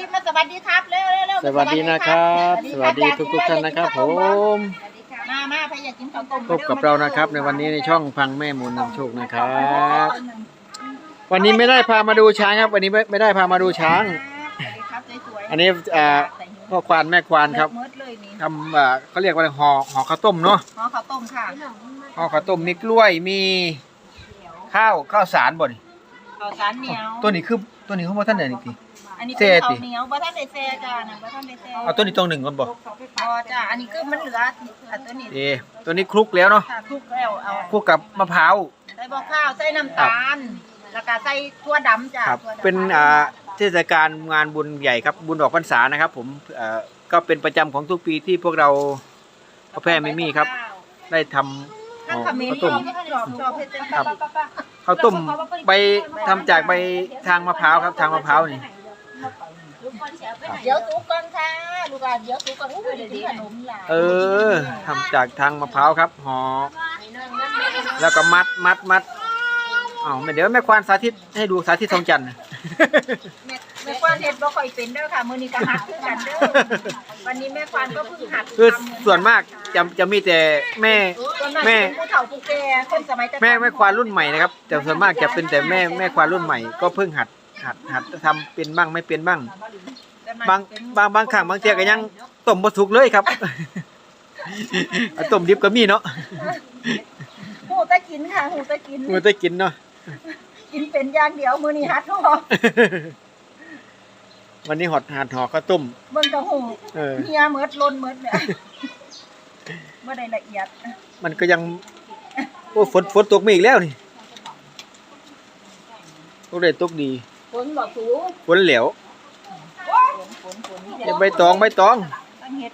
คลิปมาสวัสดีครับเร็วเร็วเร็วสวัสดีนะครับ สวัสดีทุกทุกๆท่านนะครับ ผมมามาใครอยากกินข้าวต้มพบกับเรานะครับ ในวันนี้ในช่องพังแม่มูลนำโชคนะครับ วันนี้ไม่ได้พามาดูช้างครับ วันนี้ไม่ไม่ได้พามาดูช้างสวัสดีครับสวยๆอันนี้อ่าพ่อควานแม่ควานครับเมิดเลยนี่ทำอ่าเขาเรียกว่าอะไรห่อห่อข้าวต้มเนาะห่อข้าวต้มค่ะห่อข้าวต้มมีกล้วยมี ข้าวข้าวสารบ่น ข้าวสารเหนียว ตัวนี้คือตัวนี้เขาบอกท่านไหนนี่ติ อันนี้เซ่เป็นติ ข้าวเหนียวบ่ท่านได้แซ่จ้านะบ่ท่านได้แซ่เอาตัวนี้ตรงหนึ่งก่อนบ่อ๋อจ้าอันนี้คือมันเหลืออันตัวนี้เอตัวนี้คลุกแล้วเนาะค่ะคลุกแล้วเอาคลุกกับมะพร้าว ใส่บอกข้าวใส่น้ำตาล แล้วก็ใส่ถั่วดำจ้าครับถั่วดำเป็นอ่าเทศกาลงานบุญใหญ่ครับบุญออกพรรษานะครับผมเอ่อก็เป็นประจำของทุกปีที่พวกเราพ่อแพร่ไม่มีครับ ได้ทำทั้งห่อเขมิ้นข้าวต้ม ชอบชอบเฮ็ดจังครับป้าป้า ข้าวต้มใบทำจากใบทางมะพร้าวครับทางมะพร้าวนี่ เดี๋ยวสุกก่อนค่ะลูกอะเดี๋ยวสุกก่อนอู้ยดีขนมหลายเออทำจากทางมะพร้าวครับห่อแล้วก็มัดมัดมัดอ้าวเดี๋ยวแม่ควานสาธิตให้ดูสาธิตทองจันทร์ แม่ แม่ควานเฮ็ดบ่ค่อยเป็นเด้อค่ะมื้อนี้ก็หัดคือกันเด้อวันนี้แม่ควานก็เพิ่งหัดคือทำส่วนมากจะจะมีแต่แม่ ส่วนมากแม่ เป็นผู้เฒ่าผู้แก่คนสมัยแต่ก่อนแม่แม่ควานรุ่นใหม่นะครับแต่ส่วนมากจะเป็นแต่แม่แม่ควานรุ่นใหม่ก็เพิ่งหัดหัดหัดทำเป็นบ้างไม่เป็นบ้างบางบางบางครั้งบางเทียก็ยังต้มบ่สุกเลยครับ เอาต้มดิบก็มีเนาะหูตะกินค่ะหูตะกิน มือได้กินเนาะ กินเป็นอย่างเดียวมื้อนี้หัดเนาะ วันนี้หอดหัดห่อข้าวต้ม เบิ่งกะหูเออ เฮียเมิดล้นเมิดเนี่ยบ่ได้ละเอียดมันก็ยัง โอ้ฝนฝนตกมาอีกแล้วนี่ตกได้ตกดีฝนบ่สูงฝนเหลวฝนฝนฝนเดี๋ยวใบตองใบตอง ทั้งเฮ็ด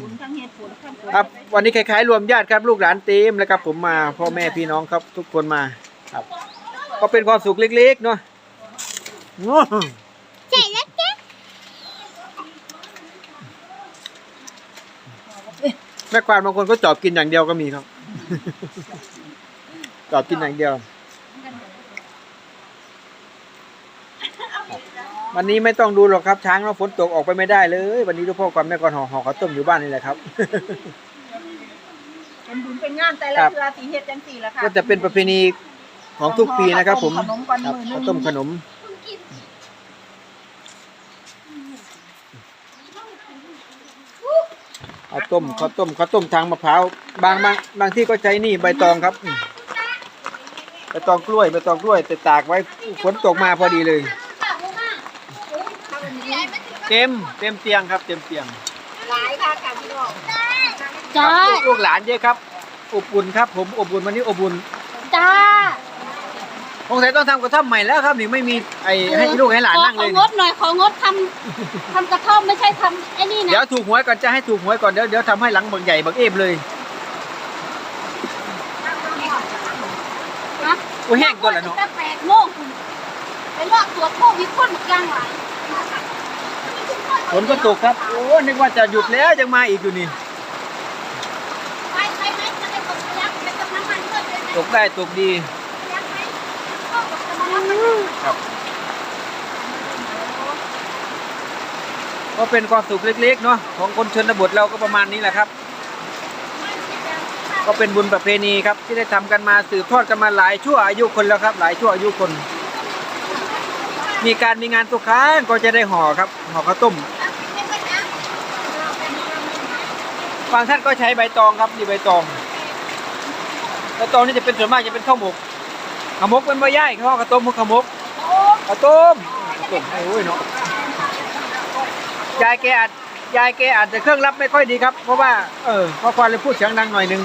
ฝนทั้งเฮ็ดฝนทั้งฝนครับ วันนี้คล้ายๆรวมญาติครับ ลูกหลานเต็มแล้วครับผมมาพ่อแม่พี่น้องครับ ทุกคนมาครับ ก็เป็นความสุขเล็กๆเนาะโอ้ใจเล็ก แม่ควานบางคนก็จอบกินอย่างเดียวก็มีครับ จอบกินอย่างเดียว วันนี้ไม่ต้องดูหรอกครับ ช้างเราฝนตกออกไปไม่ได้เลย วันนี้ทุกพ่อความแม่กอนห่อห่อข้าวต้มอยู่บ้านนี่แหละครับ เป็นบุญเป็นงานแต่ละครับเทื่อสิเฮ็ดจังซี่ล่ะค่ะก็จะเป็นประเพณีของทุกปีนะครับ ผมขนมก่อนครับมื้อหนึงข้าวต้มขนม ข้าวต้มข้าวต้มข้าวต้มทางมะพร้าวบางบางบางที่ก็ใช้นี่ใบตองครับอืมใบตองกล้วยใบตองกล้วยแต่ตากไว้ฝนตกมาพอดีเลย เต็มเต็มเตียงครับ เต็มเตียงหลายค่ะค่ะพี่น้องจ้าครับลูกหลานเยอะครับ อบอุ่นครับ ผมอบอุ่นวันนี้อบอุ่นจ้าส งสัยต้องทำกระท่อมใหม่แล้วครับนี่ไม่มีไอ้ให้ลูกให้หลานนั่งเลยของงดหน่อยของดทำทำกระท่อมไม่ใช่ทำไอ้นี่เดี๋ยวนะถูกหวยก่อนจะให้ถูกหวยก่อนเดี๋ยวเดี๋ยวทำให้หลังบักใหญ่บักเอฟเลยนะกูแห้งก่อนแล้วเนาะแต่แปดโมงคุณไปรอบตรวจโควิดคนหมดกลางหลายฝนก็ตกครับ โอ้ นึกว่าจะหยุดแล้วยังมาอีกอยู่นี่ไปไปไหมจะได้กดยักษ์ไปกำลังมันด้วยเลยตกได้ตกดี ครับ ก็เป็นความสุขเล็กๆเนาะของคนชนบทเราก็ประมาณนี้แหละครับ ก็เป็นบุญประเพณีครับ ที่ได้ทำกันมาสืบทอดกันมาหลายชั่วอายุคนแล้วครับ หลายชั่วอายุคน มีการมีงานทุกครั้งก็จะได้ห่อครับห่อข้าวต้มบางท่านก็ใช้ใบตองครับนี่ใบตองใบตองนี่จะเป็นส่วนมากจะเป็นข้าวหมก ขมกเป็นใบย่ายข้าวข้าวต้มข้าวหมกข้าวต้มข้าวต้มโอ้ยเนาะยายแกอาจยายแกอาจจะเครื่องรับไม่ค่อยดีครับ เพราะว่าเออเพราะความเลยพูดเสียงดังหน่อยนึง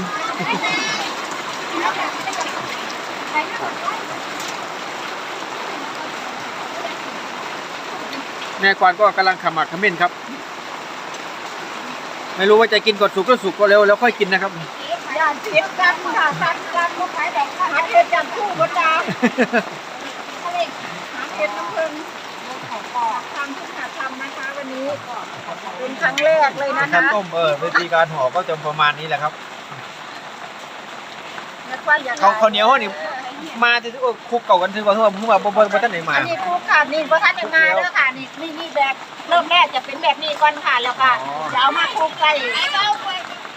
แม่ควานก็กำลังขมักขมิ้นครับ ไม่รู้ว่าจะกินกดสุกก็สุกก็เร็วแล้วค่อยกินนะครับ ย่านผิดกันค่ะกันกันบ่ขายดอกค่ะหัดเฮ็ดจังคู่บ่จ้าหัดเฮ็ดน้ำเพิ่นทำทุกหัดทำนะคะวันนี้เป็นครั้งแรกเลยนะข้าวคะต้มเออวิธีการห่อก็จะประมาณนี้แหละครับ นักว่าอย่างไรข้าวข้าเหนียวนี่ มาที่โอ้คุกเก่ากันถือว่าทั่วผมว่าบ่บ่บ่ทันได้มาอันนี้ครูค่ะนี่พระท่านจะมาเด้อค่ะนี่นี่นี่แบบเริ่มแรกจะเป็นแบบนี้ก่อนค่ะแล้วก็จะเอามาคุกใส่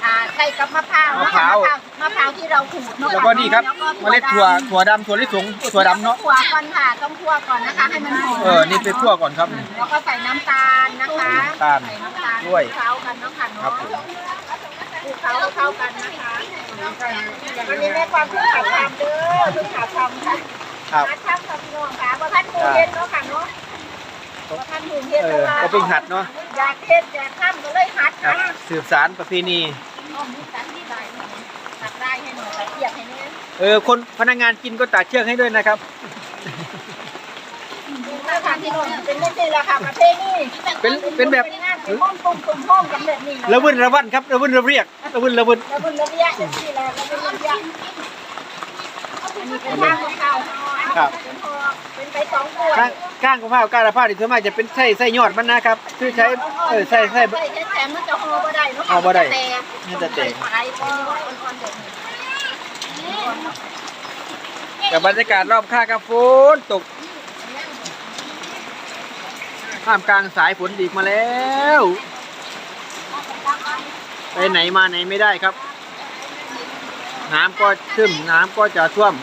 อ่าใส่กับมะพร้าวมะพร้าว มะพร้าวที่เราขูดเนาะแล้วก็นี่ครับเมล็ดถั่วถั่วดำถั่วลิสงถั่วดำเนาะคั่วก่อนค่ะต้องคั่วก่อนนะคะให้มันหอมเออนี่ไปคั่วก่อนครับ แล้วก็ใส่น้ำตาลนะคะน้ำตาลใส่น้ำตาลด้วยเคล้ากันเนาะค่ะครัเนาะบผมคลุกเคล้าเข้ากันนะคะวันนี้แม่ความเพิ่งขาดทำเด้อเพิ่งขาดทำค่ะครับขาดทำค่ะพี่น้องค่ะเพราะท่านหมูเย็นเนาะค่ะเนาะเพราะท่านหมูเย็นเออก็เพิ่งหัดเนาะอยากเฮ็ดอยากทำก็เลยหัดครับนะสืบสารประเพณี เออคนพนักงานกินก็ตัดเชือกให้ด้วยนะครับถ้าทานที่โน่นเป็นเรื่องนี้แหละค่ะประเพณีเป็นเป็นแบบเป็นงานเป็นห้องตุ้มตุ้มห้องกันแบบนี้ระวินระวันครับระวินระเรียกระวินระวินแล้วบุญระเบียงอย่างนี้แหละแล้วบุญระเบียงอันนี้เป็นทางของเขาครับเป็นพอเป็นไปสองตัวก้างก้างของผ้าก้างละผ้าที่ส่วนมากจะเป็นไส้ไส้ยอดมันนะครับคือใช้เออไส้ไส้ ใส่แข็งมันจะห่อบ่ได้เนาะห่อบ่ได้แต่มันจะแตก ไปเป็นอ่อนๆแบบนี้ กับบรรยากาศรอบข้างครับฝนตกท่ามกลางสายฝนดีกมาแล้ว ไปไหนมาไหนไม่ได้ครับ น้ำก็ซึมน้ำก็จะท่วม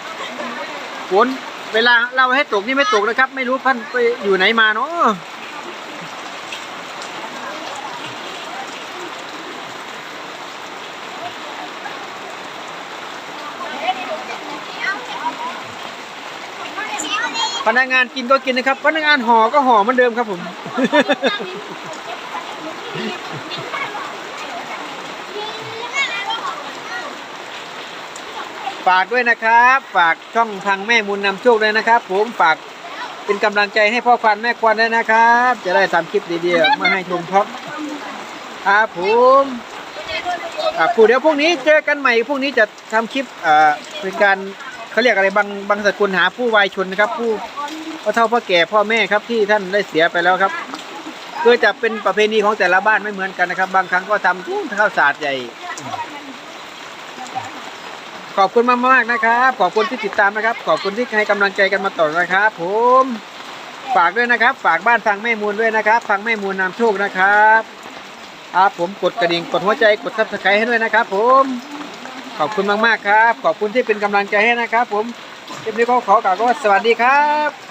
ฝนเวลาเราให้ตกนี่ไม่ตกนะครับ ไม่รู้พันไปอยู่ไหนมาเนาะ พนักงานกินก็กินนะครับ พนักงานห่อก็ห่อเหมือนเดิมครับผม ฝากด้วยนะครับ ฝากช่องทางแม่มูลนำโชคด้วยนะครับ ผมฝากเป็นกำลังใจให้พ่อควันแม่ควันด้วยนะครับ จะได้ทำคลิปดีๆมาให้ชมครับครับผมครับผู้เดี๋ยวพรุ่งนี้เจอกันใหม่พรุ่งนี้จะทำคลิปเอ่อเป็นการ เขาเรียกอะไรบางบางสกุลหาผู้วายชนนะครับ ผู้พ่อเฒ่าพ่อแก่พ่อแม่ครับที่ท่านได้เสียไปแล้วครับก็จะเป็นประเพณีของแต่ละบ้านไม่เหมือนกันนะครับ บางครั้งก็ทำข้าวสารใหญ่ ขอบคุณมากมากๆนะครับ ขอบคุณที่ติดตามนะครับ ขอบคุณที่ให้กำลังใจกันมาต่อนะครับ ผมฝากด้วยนะครับ ฝากบ้านฟังแม่มูลด้วยนะครับ ฟังแม่มูลนำโชคนะครับครับผมกดกระดิ่งกดหัวใจกดซับสไครต์ให้ด้วยนะครับ ผม ขอบคุณมากๆครับ ขอบคุณที่เป็นกำลังใจให้นะครับ ผมคลิปนี้ก็ขอกล่าวว่าสวัสดีครับ